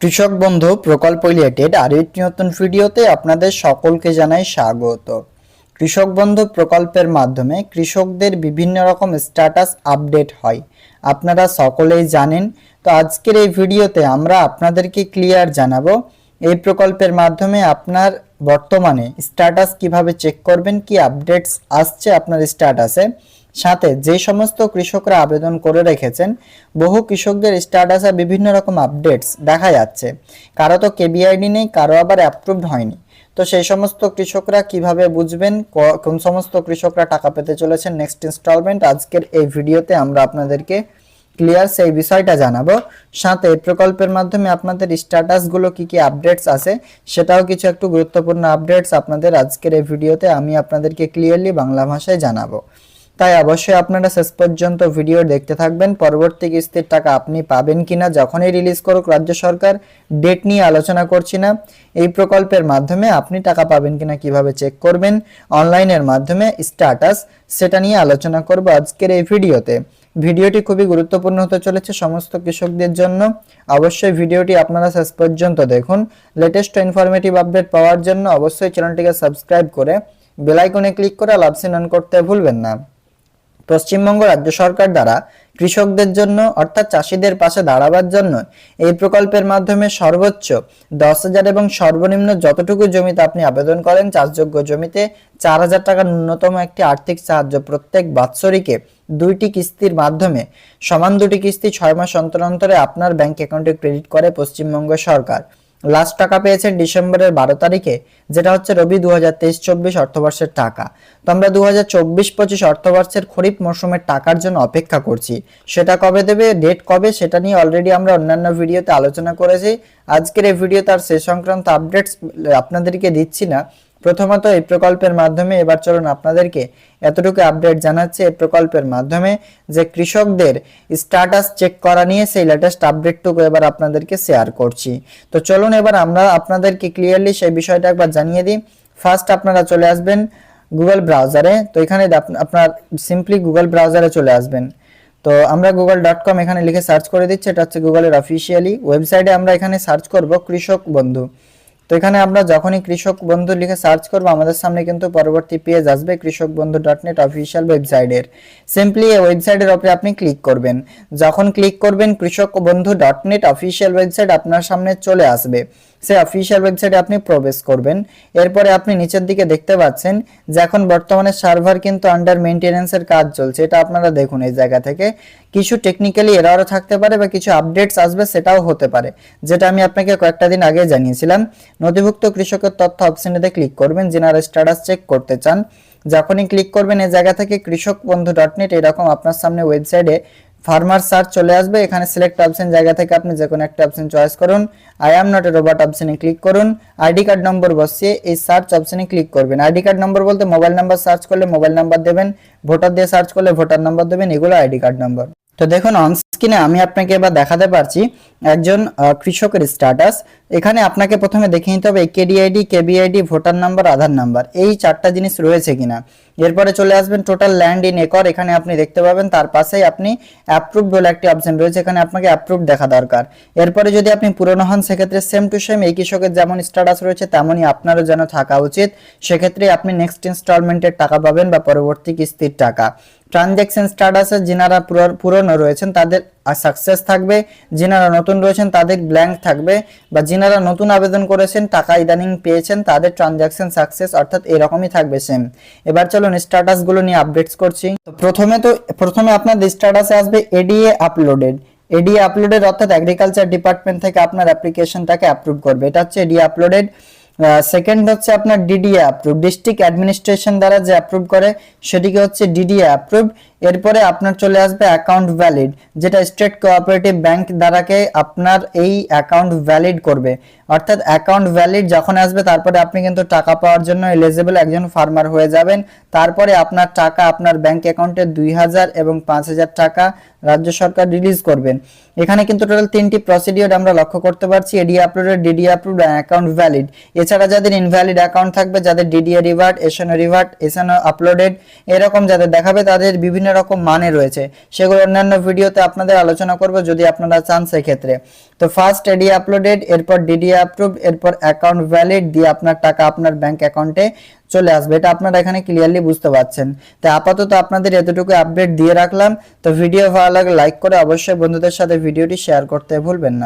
কৃষক বন্ধু প্রকল্প রিলেটেড আর একটি নতুন ভিডিওতে আপনাদের সকলকে জানাই স্বাগত। কৃষক বন্ধু প্রকল্পের মাধ্যমে কৃষকদের বিভিন্ন রকম স্ট্যাটাস আপডেট হয়। আপনারা সকলেই জানেন। তো আজকের এই ভিডিওতে আমরা আপনাদেরকে ক্লিয়ার জানাব, এই প্রকল্পের মাধ্যমে আপনার বর্তমানে স্ট্যাটাস কীভাবে চেক করবেন, কি আপডেটস আসছে আপনার স্ট্যাটাসে সাথে যে সমস্ত কৃষকরা আবেদন করে রেখেছেন, বহু কৃষকদের স্ট্যাটাসে বিভিন্ন রকম আপডেটস দেখা যাচ্ছে। কারও তো কেবিআইডি নেই, কারও আবার অ্যাপ্রুভড হয়নি। তো সেই সমস্ত কৃষকরা কীভাবে বুঝবেন কোন সমস্ত কৃষকরা টাকা পেতে চলেছেন নেক্সট ইনস্টলমেন্ট আজকের এই ভিডিওতে আমরা আপনাদেরকে ক্লিয়ার সেই বিষয়টা জানাব। সাথে এই প্রকল্পের মাধ্যমে আপনাদের স্ট্যাটাসগুলো কি কি আপডেটস আছে, সেটাও কিছু একটু গুরুত্বপূর্ণ আপডেটস আপনাদের আজকের এই ভিডিওতে আমি আপনাদেরকে ক্লিয়ারলি বাংলা ভাষায় জানাব। তাই অবশ্যই আপনারা শেষ পর্যন্ত ভিডিও দেখতে থাকবেন। পরবর্তী কিস্তির টাকা আপনি পাবেন কিনা যখনই রিলিজ করুক রাজ্য সরকার ডেট নিয়ে আলোচনা করছি না। এই প্রকল্পের মাধ্যমে আপনি টাকা পাবেন কিনা কীভাবে চেক করবেন অনলাইনের মাধ্যমে স্ট্যাটাস সেটা নিয়ে আলোচনা করব আজকের এই ভিডিওতে। ভিডিওটি খুবই গুরুত্বপূর্ণ হতে চলেছে সমস্ত কৃষকদের জন্য। অবশ্যই ভিডিওটি আপনারা শেষ পর্যন্ত দেখুন। লেটেস্ট ইনফরমেটিভ আপডেট পাওয়ার জন্য অবশ্যই চ্যানেলটিকে সাবস্ক্রাইব করে বেল আইকনে ক্লিক করে লাভ সিন অন করতে ভুলবেন না। পশ্চিমবঙ্গ রাজ্য সরকার দ্বারা কৃষকদের জন্য, অর্থাৎ চাষিদের পাশে দাঁড়াবার জন্য এই প্রকল্পের মাধ্যমে সর্বোচ্চ দশ হাজার এবং সর্বনিম্ন যতটুকু জমিতে আপনি আবেদন করেন, চাষযোগ্য জমিতে চার হাজার টাকা ন্যূনতম একটি আর্থিক সাহায্য প্রত্যেক বাৎসরিকে দুইটি কিস্তির মাধ্যমে, সমান দুটি কিস্তি ছয় মাস অন্তর অন্তরে আপনার ব্যাংক অ্যাকাউন্টে ক্রেডিট করে পশ্চিমবঙ্গ সরকার। লাস্ট টাকা পেয়েছেন ডিসেম্বরের বারো তারিখে, যেটা হচ্ছে রবি দু হাজার তেইশ চব্বিশ অর্থবর্ষের টাকা। তো আমরা দু হাজার চব্বিশ পঁচিশ অর্থবর্ষের খরিফ মৌসুমের টাকার জন্য অপেক্ষা করছি। সেটা কবে দেবে ডেট কবে, সেটা নিয়ে অলরেডি আমরা অন্যান্য ভিডিওতে আলোচনা করেছি। আজকের এই ভিডিও তার সে সংক্রান্ত আপডেটস আপনাদেরকে দিচ্ছি না। প্রথমত এই প্রকল্পের মাধ্যমে, এবার চলুন আপনাদেরকে এতটুকু আপডেট জানাচ্ছে এই প্রকল্পের মাধ্যমে যে কৃষকদের স্ট্যাটাস চেক করা নিয়ে সেই লেটেস্ট আপডেটটুকু এবার আপনাদেরকে শেয়ার করছি। তো চলুন এবার আমরা আপনাদেরকে ক্লিয়ারলি সেই বিষয়টা একবার জানিয়ে দিই। ফার্স্ট আপনারা চলে আসবেন গুগল ব্রাউজারে তো এখানে আপনার সিম্পলি গুগল ব্রাউজারে চলে আসবেন। তো আমরা গুগল ডট কম এখানে লিখে সার্চ করে দিচ্ছি। এটা হচ্ছে গুগলের অফিসিয়ালি ওয়েবসাইটে আমরা এখানে সার্চ করব কৃষক বন্ধু। তো এখানে আমরা যখনই কৃষক বন্ধু লিখে সার্চ করব, আমাদের সামনে কিন্তু পরবর্তী পেজ আসবে Krishak Bandhu dot net official ওয়েবসাইটের সিম্পলি এই ওয়েবসাইটের ওপরে আপনি ক্লিক করবেন। যখন ক্লিক করবেন কৃষক Bandhu dot net official website আপনার সামনে চলে আসবে। সেই অফিসিয়াল ওয়েবসাইটে আপনি প্রবেশ করবেন। এরপরে আপনি নিচের দিকে দেখতে পাচ্ছেন যে এখন বর্তমানে সার্ভার কিন্তু আন্ডার মেনটেন্যান্সের কাজ চলছে। এটা আপনারা দেখুন এই জায়গা থেকে। কিছু টেকনিক্যালি এরারও থাকতে পারে বা কিছু আপডেটস আসবে সেটাও হতে পারে। যেটা আমি আপনাকে কয়েকটা দিন আগে জানিয়েছিলাম। নথিভুক্ত কৃষকের তথ্য অপশনেতে ক্লিক করবেন, যেনারা স্ট্যাটাস চেক করতে চান। যখনই ক্লিক করবেন এই জায়গা থেকে কৃষক বন্ধু ডট নেট এরকম আপনার সামনে ওয়েবসাইটে ফার্মার সার্চ চলে আসবে। এখানে সিলেক্ট অপশন জায়গা থেকে আপনি যে কোনো একটা অপশন চয়েস করুন। I am not a robot অপশনে ক্লিক করুন। আইডি কার্ড নম্বর বসিয়ে এই সার্চ অপশনে ক্লিক করবেন। আইডি কার্ড নম্বর বলতে মোবাইল নাম্বার সার্চ করলে মোবাইল নাম্বার দেবেন। ভোটার দিয়ে সার্চ করলে ভোটার নাম্বার দেবেন। এগুলো আইডি কার্ড নম্বর তো দেখুন অন স্ক্রিনে আমি আপনাকে এবার দেখাতে পারছি একজন কৃষকের স্ট্যাটাস এখানে আপনাকে প্রথমে দেখে নিতে হবে KDID KBID voter number, Aadhaar number. এই চারটা জিনিস রয়েছে কিনা। এরপরে চলে আসবেন টোটাল ল্যান্ড ইন একর এখানে আপনি দেখতে পাবেন তার পাশেই আপনি অ্যাপ্রুভ বলে একটি অপশন রয়েছে, এখানে আপনাকে অ্যাপ্রুভ দেখা দরকার। এরপরে যদি আপনি পুরনো হন, সেক্ষেত্রে সেম টু সেম এই কৃষকের যেমন স্ট্যাটাস রয়েছে, তেমনই আপনারও যেন থাকা উচিত। সেক্ষেত্রে আপনি নেক্সট ইনস্টলমেন্টের টাকা পাবেন বা পরবর্তী কিস্তির টাকা। ট্রানজ্যাকশন স্ট্যাটাসে যিনারা পুরনো রয়েছেন, তাদের সাকসেস থাকবে। যিনারা নতুন রয়েছেন, তাদের ব্ল্যাঙ্ক থাকবে। বা যিনারা নতুন আবেদন করেছেন, টাকা ইদানিং পেয়েছেন, তাদের ট্রানজ্যাকশন সাকসেস অর্থাৎ এরকমই থাকবে সেম এবার চলুন স্ট্যাটাসগুলো নিয়ে আপডেটস করছি। তো প্রথমে তো প্রথমে আপনাদের স্ট্যাটাসে আসবে এডিএ আপলোডেড এডিএ আপলোডেড অর্থাৎ এগ্রিকালচার ডিপার্টমেন্ট থেকে আপনার অ্যাপ্লিকেশনটাকে অ্যাপ্রুভ করবে। এটা হচ্ছে এডিএ আপলোডেড সেকেন্ড হচ্ছে আপনার ডিডিএ অ্যাপ্রুভ ডিস্ট্রিক্ট অ্যাডমিনিস্ট্রেশন দ্বারা যে অ্যাপ্রুভ করে, সেটিকে হচ্ছে ডিডিএ অ্যাপ্রুভ এরপরে আপনার চলে আসবে অ্যাকাউন্ট ভ্যালিড যেটা স্টেট কোঅপারেটিভ ব্যাংক দ্বারাকে আপনার এই অ্যাকাউন্ট ভ্যালিড করবে। অর্থাৎ অ্যাকাউন্ট ভ্যালিড যখন আসবে, তারপরে আপনি কিন্তু টাকা পাওয়ার জন্য এলিজিবল একজন ফার্মার হয়ে যাবেন। তারপরে আপনার টাকা আপনার ব্যাংক অ্যাকাউন্টে দুই হাজার এবং পাঁচ হাজার টাকা রাজ্য সরকার রিলিজ করবেন। এখানে কিন্তু টোটাল তিনটি প্রসিডিওর আমরা লক্ষ্য করতে পারছি এডি uploaded DD upload account valid এছাড়া যাদের ইনভ্যালিড অ্যাকাউন্ট থাকবে, যাদের DDA revert SNO revert SNO uploaded এরকম যাদের দেখাবে, তাদের বিভিন্ন রকম মানে রয়েছে। সেগুলো অন্যান্য ভিডিওতে আপনাদের আলোচনা করব যদি আপনারা চান সেক্ষেত্রে। তো ফার্স্ট এডি আপলোডেড এরপর ডিডি অ্যাপ্রুভ এরপর অ্যাকাউন্ট ভ্যালিড দিয়ে আপনার টাকা আপনার ব্যাংক অ্যাকাউন্টে চলে আসবে। এটা আপনারা এখানে ক্লিয়ারলি বুঝতে পারছেন। তো আপাতত আপনাদের এতটুকু আপডেট দিয়ে রাখলাম। তো ভিডিও ভালো লাগে লাইক করে অবশ্যই বন্ধুদের সাথে ভিডিওটি শেয়ার করতে ভুলবেন না।